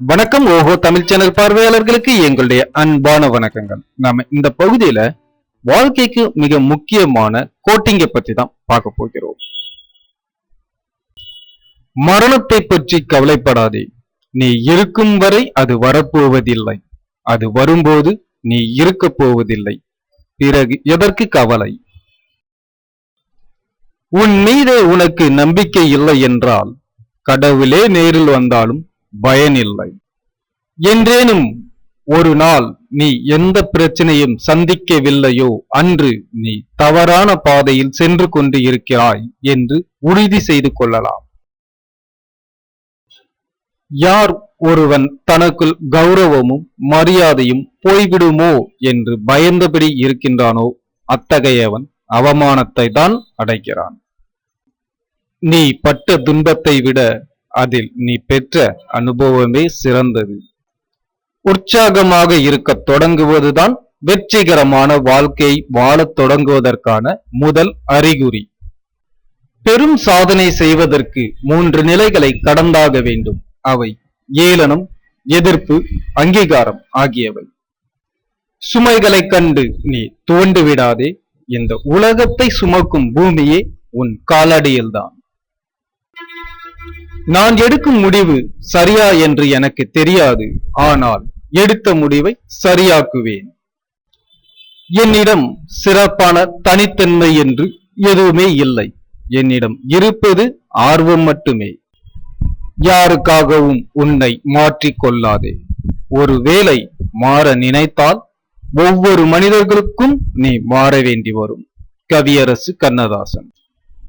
வணக்கம். ஓஹோ தமிழ் சேனல் பார்வையாளர்களுக்கு எங்களுடைய அன்பான வணக்கங்கள். நாம இந்த பகுதியில வாழ்க்கைக்கு மிக முக்கியமான கோட்டிங்கை பத்தி தான் பார்க்க போகிறோம். மரணத்தை பற்றி கவலைப்படாதே. நீ இருக்கும் வரை அது வரப்போவதில்லை. அது வரும்போது நீ இருக்க போவதில்லை. பிறகு எதற்கு கவலை? உன் மீதே உனக்கு நம்பிக்கை இல்லை என்றால் கடவுளே நேரில் வந்தாலும் பயனில்லை. என்றேனும் ஒரு நாள் நீ எந்த பிரச்சனையும் சந்திக்கவில்லையோ அன்று நீ தவறான பாதையில் சென்று கொண்டு இருக்கிறாய் என்று உறுதி செய்து கொள்ளலாம். யார் ஒருவன் தனக்குள் கௌரவமும் மரியாதையும் போய்விடுமோ என்று பயந்தபடி இருக்கின்றானோ அத்தகையவன் அவமானத்தை தான் அடைக்கிறான். நீ பட்ட துன்பத்தை விட அதில் நீ பெற்ற அனுபவமே சிறந்தது. உற்சாகமாக இருக்க தொடங்குவதுதான் வெற்றிகரமான வாழ்க்கையை வாழத் தொடங்குவதற்கான முதல் அறிகுறி. பெரும் சாதனை செய்வதற்கு மூன்று நிலைகளை கடந்தாக வேண்டும். அவை ஏளனம் எதிர்ப்பு அங்கீகாரம் ஆகியவை. சுமைகளை கண்டு நீ துவண்டு விடாதே இந்த உலகத்தை சுமக்கும் பூமியே உன் காலடியில்தான். நான் எடுக்கும் முடிவு சரியா என்று எனக்கு தெரியாது. ஆனால் எடுத்த முடிவை சரியாக்குவேன். என்னிடம் சிறப்பான தனித்தன்மை என்று எதுவுமே இல்லை. என்னிடம் இருப்பது ஆர்வம் மட்டுமே. யாருக்காகவும் உன்னை மாற்றிக்கொள்ளாதே ஒருவேளை மாற நினைத்தால் ஒவ்வொரு மனிதர்களுக்கும் நீ மாற வேண்டி வரும். கவியரசு கண்ணதாசன்.